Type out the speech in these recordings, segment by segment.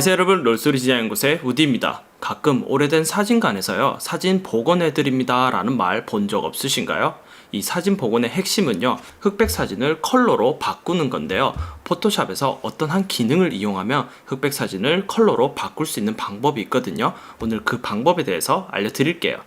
안녕하세요 여러분 롤소리 디자인 곳의 우디입니다. 가끔 오래된 사진관에서요 사진 복원해드립니다 라는 말 본 적 없으신가요? 이 사진 복원의 핵심은요 흑백 사진을 컬러로 바꾸는 건데요 포토샵에서 어떤 한 기능을 이용하면 흑백 사진을 컬러로 바꿀 수 있는 방법이 있거든요 오늘 그 방법에 대해서 알려드릴게요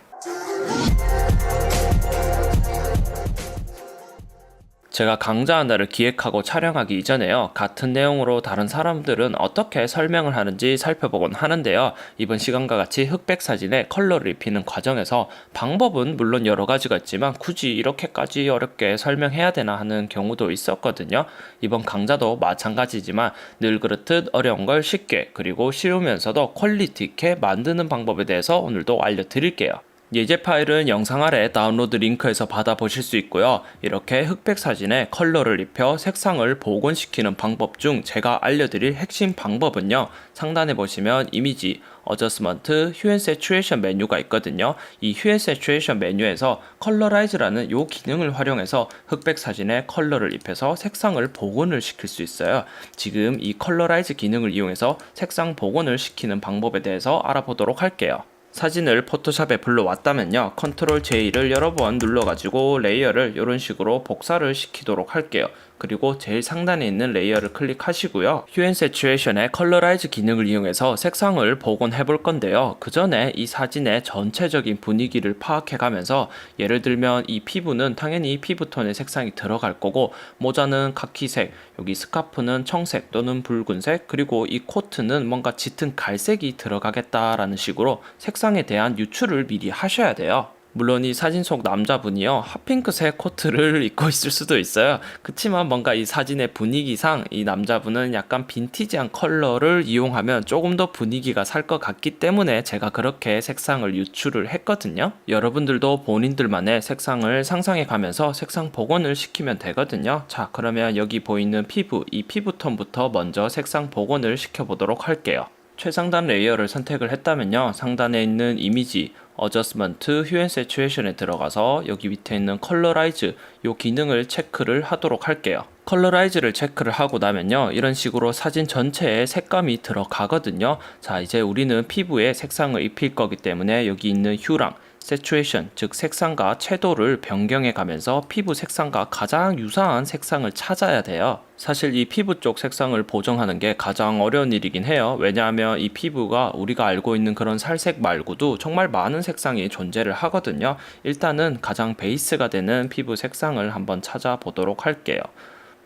제가 강좌 하나를 기획하고 촬영하기 이전에요. 같은 내용으로 다른 사람들은 어떻게 설명을 하는지 살펴보곤 하는데요. 이번 시간과 같이 흑백 사진에 컬러를 입히는 과정에서 방법은 물론 여러 가지가 있지만 굳이 이렇게까지 어렵게 설명해야 되나 하는 경우도 있었거든요. 이번 강좌도 마찬가지지만 늘 그렇듯 어려운 걸 쉽게 그리고 쉬우면서도 퀄리티 있게 만드는 방법에 대해서 오늘도 알려드릴게요. 예제 파일은 영상 아래 다운로드 링크에서 받아보실 수 있고요. 이렇게 흑백 사진에 컬러를 입혀 색상을 복원시키는 방법 중 제가 알려드릴 핵심 방법은요. 상단에 보시면 이미지, 어저스먼트, 휴앤 세츄에이션 메뉴가 있거든요. 이 휴앤 세츄에이션 메뉴에서 컬러라이즈라는 요 기능을 활용해서 흑백 사진에 컬러를 입혀서 색상을 복원을 시킬 수 있어요. 지금 이 컬러라이즈 기능을 이용해서 색상 복원을 시키는 방법에 대해서 알아보도록 할게요. 사진을 포토샵에 불러왔다면요. 컨트롤 J를 여러 번 눌러가지고 레이어를 이런 식으로 복사를 시키도록 할게요. 그리고 제일 상단에 있는 레이어를 클릭하시고요. 휴앤 세츄에이션의 컬러라이즈 기능을 이용해서 색상을 복원해 볼 건데요. 그 전에 이 사진의 전체적인 분위기를 파악해 가면서 예를 들면 이 피부는 당연히 피부톤의 색상이 들어갈 거고 모자는 카키색 여기 스카프는 청색 또는 붉은색 그리고 이 코트는 뭔가 짙은 갈색이 들어가겠다라는 식으로 색상 에 대한 유출을 미리 하셔야 돼요. 물론 이 사진 속 남자분이요. 핫핑크색 코트를 입고 있을 수도 있어요. 그치만 뭔가 이 사진의 분위기상 이 남자분은 약간 빈티지한 컬러를 이용하면 조금 더 분위기가 살 것 같기 때문에 제가 그렇게 색상을 유출을 했거든요. 여러분들도 본인들만의 색상을 상상해 가면서 색상 복원을 시키면 되거든요. 자 그러면 여기 보이는 피부 이 피부톤부터 먼저 색상 복원을 시켜 보도록 할게요 최상단 레이어를 선택을 했다면요. 상단에 있는 이미지 어저스먼트 휴앤 세츄에이션에 들어가서 여기 밑에 있는 컬러라이즈 요 기능을 체크를 하도록 할게요. 컬러라이즈를 체크를 하고 나면요. 이런 식으로 사진 전체에 색감이 들어가거든요. 자 이제 우리는 피부에 색상을 입힐 거기 때문에 여기 있는 휴랑 세츄에이션 즉 색상과 채도를 변경해 가면서 피부 색상과 가장 유사한 색상을 찾아야 돼요. 사실 이 피부 쪽 색상을 보정하는 게 가장 어려운 일이긴 해요. 왜냐하면 이 피부가 우리가 알고 있는 그런 살색 말고도 정말 많은 색상이 존재를 하거든요. 일단은 가장 베이스가 되는 피부 색상을 한번 찾아보도록 할게요.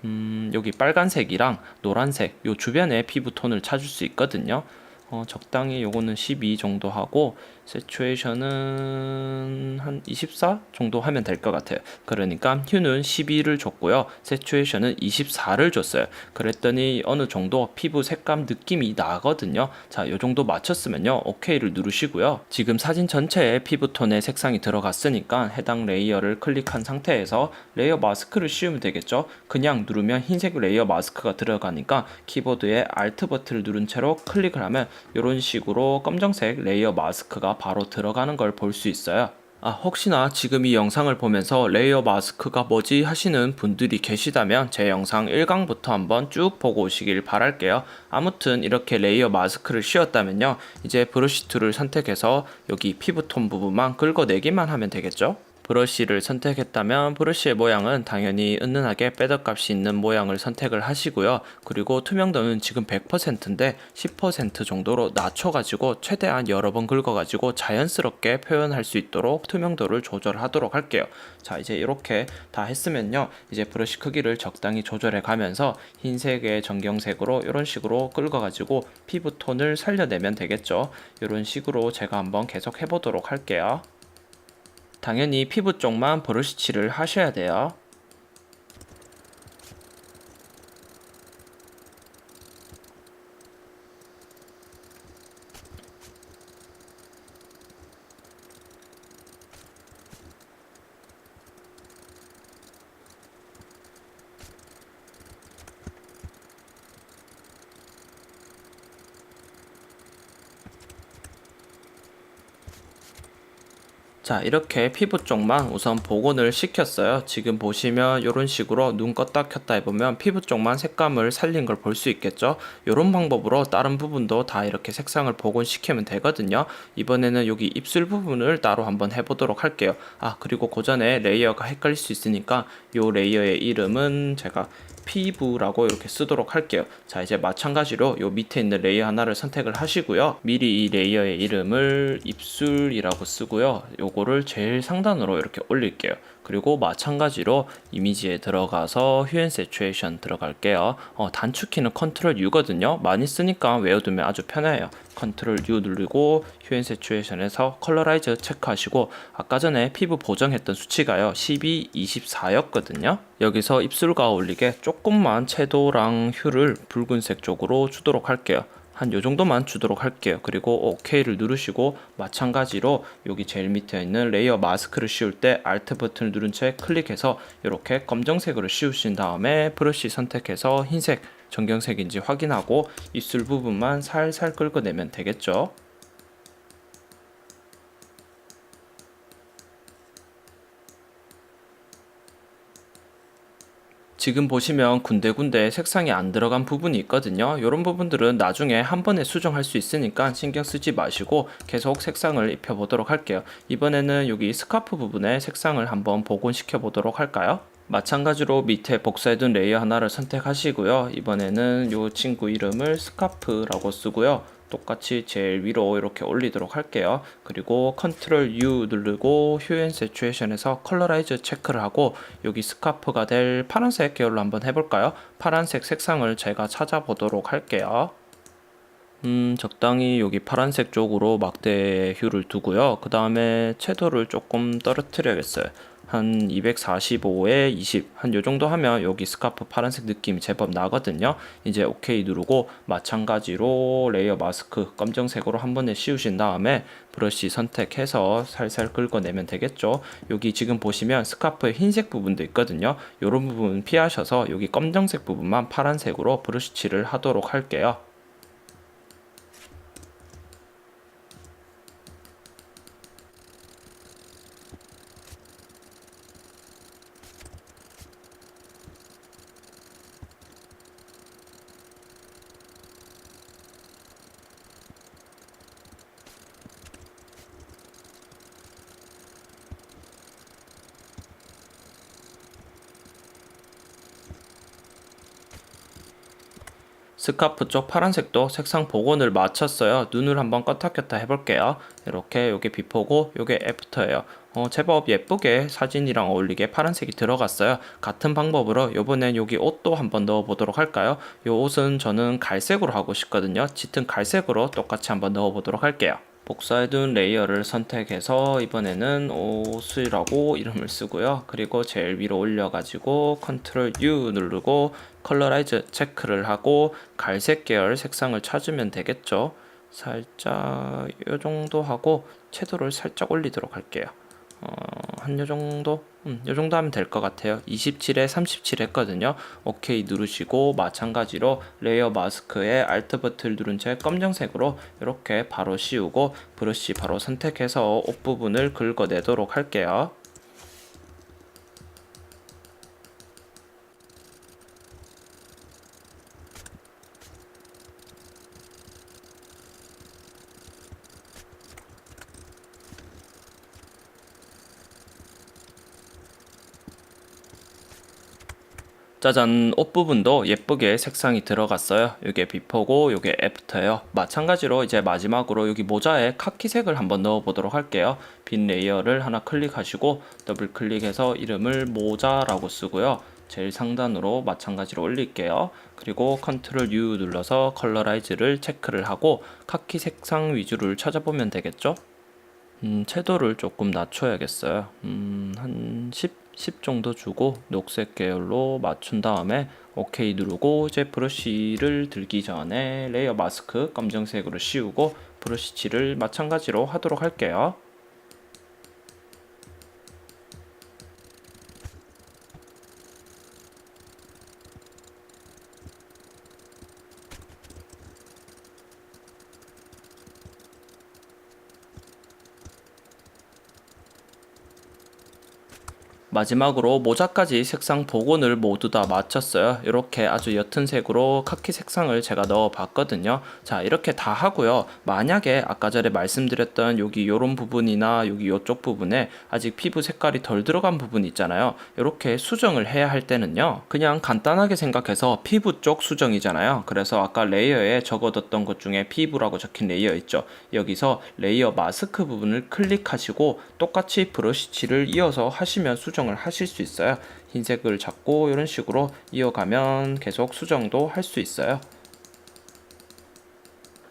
음, 여기 빨간색이랑 노란색 요 주변에 피부 톤을 찾을 수 있거든요. 어, 적당히 요거는 12 정도 하고 세츄에이션은 한 24 정도 하면 될 것 같아요. 그러니까 휴는 12를 줬고요. 세츄에이션은 24를 줬어요. 그랬더니 어느 정도 피부 색감 느낌이 나거든요. 자, 요 정도 맞췄으면요. 오케이를 누르시고요. 지금 사진 전체에 피부톤의 색상이 들어갔으니까 해당 레이어를 클릭한 상태에서 레이어 마스크를 씌우면 되겠죠. 그냥 누르면 흰색 레이어 마스크가 들어가니까 키보드에 Alt 버튼을 누른 채로 클릭을 하면 이런 식으로 검정색 레이어 마스크가 바로 들어가는 걸 볼 수 있어요. 아, 혹시나 지금 이 영상을 보면서 레이어 마스크가 뭐지 하시는 분들이 계시다면 제 영상 1강부터 한번 쭉 보고 오시길 바랄게요. 아무튼 이렇게 레이어 마스크를 씌웠다면요. 이제 브러쉬 툴을 선택해서 여기 피부톤 부분만 긁어내기만 하면 되겠죠? 브러쉬를 선택했다면 브러쉬의 모양은 당연히 은은하게 빼덕값이 있는 모양을 선택을 하시고요. 그리고 투명도는 지금 100%인데 10% 정도로 낮춰가지고 최대한 여러 번 긁어가지고 자연스럽게 표현할 수 있도록 투명도를 조절하도록 할게요. 자 이제 이렇게 다 했으면요. 이제 브러쉬 크기를 적당히 조절해 가면서 흰색의 전경색으로 이런 식으로 긁어가지고 피부 톤을 살려내면 되겠죠. 이런 식으로 제가 한번 계속 해보도록 할게요. 당연히 피부 쪽만 브러쉬칠을 하셔야 돼요. 자 이렇게 피부 쪽만 우선 복원을 시켰어요. 지금 보시면 이런 식으로 눈 껐다 켰다 해보면 피부 쪽만 색감을 살린 걸 볼 수 있겠죠? 이런 방법으로 다른 부분도 다 이렇게 색상을 복원시키면 되거든요. 이번에는 여기 입술 부분을 따로 한번 해보도록 할게요. 아 그리고 그 전에 레이어가 헷갈릴 수 있으니까 이 레이어의 이름은 제가 피부라고 이렇게 쓰도록 할게요. 자, 이제 마찬가지로 요 밑에 있는 레이어 하나를 선택을 하시고요. 미리 이 레이어의 이름을 입술이라고 쓰고요. 요거를 제일 상단으로 이렇게 올릴게요. 그리고 마찬가지로 이미지에 들어가서 휴엔 세츄에이션 들어갈게요. 어, 단축키는 컨트롤 U거든요. 많이 쓰니까 외워두면 아주 편해요. 컨트롤 U 누르고 휴엔 세츄에이션에서 컬러라이즈 체크하시고 아까 전에 피부 보정했던 수치가요. 12, 24였거든요. 여기서 입술과 어울리게 조금만 채도랑 휴를 붉은색 쪽으로 주도록 할게요. 한 요 정도만 주도록 할게요. 그리고 OK를 누르시고 마찬가지로 여기 제일 밑에 있는 레이어 마스크를 씌울 때 Alt 버튼을 누른 채 클릭해서 이렇게 검정색으로 씌우신 다음에 브러쉬 선택해서 흰색 정경색인지 확인하고 입술 부분만 살살 긁어내면 되겠죠. 지금 보시면 군데군데 색상이 안 들어간 부분이 있거든요. 이런 부분들은 나중에 한 번에 수정할 수 있으니까 신경 쓰지 마시고 계속 색상을 입혀 보도록 할게요. 이번에는 여기 스카프 부분에 색상을 한번 복원시켜 보도록 할까요? 마찬가지로 밑에 복사해둔 레이어 하나를 선택하시고요. 이번에는 이 친구 이름을 스카프라고 쓰고요. 똑같이 제일 위로 이렇게 올리도록 할게요. 그리고 컨트롤 U 누르고 휴엔 세츄에이션에서 컬러라이즈 체크를 하고 여기 스카프가 될 파란색 계열로 한번 해볼까요? 파란색 색상을 제가 찾아보도록 할게요. 음, 적당히 여기 파란색 쪽으로 막대 휴를 두고요. 그 다음에 채도를 조금 떨어뜨려야겠어요. 한 245에 20, 한 요 정도 하면 여기 스카프 파란색 느낌이 제법 나거든요. 이제 OK 누르고 마찬가지로 레이어 마스크 검정색으로 한 번에 씌우신 다음에 브러쉬 선택해서 살살 긁어내면 되겠죠. 여기 지금 보시면 스카프의 흰색 부분도 있거든요. 이런 부분 피하셔서 여기 검정색 부분만 파란색으로 브러쉬 칠을 하도록 할게요. 스카프 쪽 파란색도 색상 복원을 마쳤어요. 눈을 한번 껐다 켰다 해볼게요. 이렇게 요게 비포고 요게 애프터예요. 어, 제법 예쁘게 사진이랑 어울리게 파란색이 들어갔어요. 같은 방법으로 요번엔 여기 옷도 한번 넣어 보도록 할까요? 요 옷은 저는 갈색으로 하고 싶거든요. 짙은 갈색으로 똑같이 한번 넣어 보도록 할게요. 복사해둔 레이어를 선택해서 이번에는 옷이라고 이름을 쓰고요. 그리고 제일 위로 올려가지고 컨트롤 U 누르고 컬러라이즈 체크를 하고 갈색 계열 색상을 찾으면 되겠죠. 살짝 이 정도 하고 채도를 살짝 올리도록 할게요. 어, 한 요 정도? 음, 요 정도 하면 될 것 같아요. 27에 37 했거든요. 오케이 누르시고 마찬가지로 레이어 마스크에 Alt 버튼을 누른 채 검정색으로 이렇게 바로 씌우고 브러쉬 바로 선택해서 옷 부분을 긁어내도록 할게요. 짜잔 옷 부분도 예쁘게 색상이 들어갔어요. 이게 비포고 이게 애프터예요. 마찬가지로 이제 마지막으로 여기 모자에 카키색을 한번 넣어 보도록 할게요. 빈 레이어를 하나 클릭하시고 더블 클릭해서 이름을 모자라고 쓰고요. 제일 상단으로 마찬가지로 올릴게요. 그리고 컨트롤 U 눌러서 컬러라이즈를 체크를 하고 카키 색상 위주를 찾아보면 되겠죠? 음, 채도를 조금 낮춰야겠어요. 음, 한 10 10 정도 주고 녹색 계열로 맞춘 다음에 OK 누르고 이제 브러쉬를 들기 전에 레이어 마스크 검정색으로 씌우고 브러쉬 칠을 마찬가지로 하도록 할게요. 마지막으로 모자까지 색상 복원을 모두 다 마쳤어요. 이렇게 아주 옅은 색으로 카키 색상을 제가 넣어 봤거든요. 자, 이렇게 다 하고요. 만약에 아까 전에 말씀드렸던 여기 요런 부분이나 여기 요쪽 부분에 아직 피부 색깔이 덜 들어간 부분 있잖아요. 이렇게 수정을 해야 할 때는요. 그냥 간단하게 생각해서 피부 쪽 수정이잖아요. 그래서 아까 레이어에 적어뒀던 것 중에 피부라고 적힌 레이어 있죠. 여기서 레이어 마스크 부분을 클릭하시고 똑같이 브러쉬 칠을 이어서 하시면 수정을 하실 수 있어요. 흰색을 잡고 이런 식으로 이어가면 계속 수정도 할 수 있어요.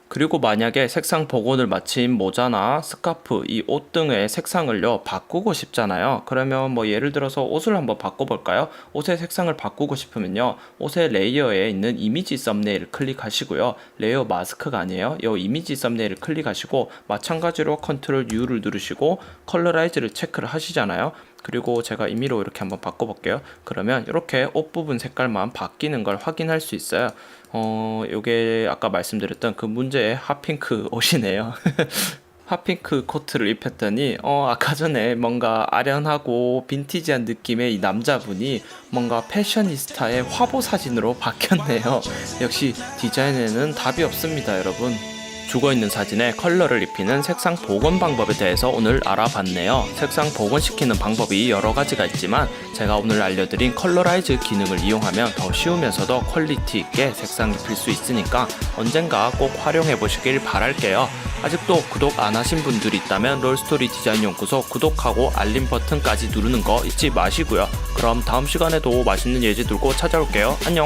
그리고 만약에 색상 복원을 마친 모자나 스카프, 이 옷 등의 색상을요 바꾸고 싶잖아요. 그러면 뭐 예를 들어서 옷을 한번 바꿔볼까요? 옷의 색상을 바꾸고 싶으면요, 옷의 레이어에 있는 이미지 썸네일을 클릭하시고요. 레이어 마스크가 아니에요. 이 이미지 썸네일을 클릭하시고 마찬가지로 컨트롤 U를 누르시고 컬러라이즈를 체크를 하시잖아요. 그리고 제가 임의로 이렇게 한번 바꿔볼게요. 그러면 이렇게 옷 부분 색깔만 바뀌는 걸 확인할 수 있어요. 어, 요게 아까 말씀드렸던 그 문제의 핫핑크 옷이네요. 핫핑크 코트를 입혔더니 어 아까 전에 뭔가 아련하고 빈티지한 느낌의 이 남자분이 뭔가 패셔니스타의 화보 사진으로 바뀌었네요. 역시 디자인에는 답이 없습니다, 여러분. 죽어 있는 사진에 컬러를 입히는 색상 복원 방법에 대해서 오늘 알아봤네요. 색상 복원시키는 방법이 여러 가지가 있지만 제가 오늘 알려드린 컬러라이즈 기능을 이용하면 더 쉬우면서도 퀄리티 있게 색상 입힐 수 있으니까 언젠가 꼭 활용해 보시길 바랄게요. 아직도 구독 안 하신 분들이 있다면 롤스토리 디자인 연구소 구독하고 알림 버튼까지 누르는 거 잊지 마시고요. 그럼 다음 시간에도 맛있는 예지 들고 찾아올게요. 안녕.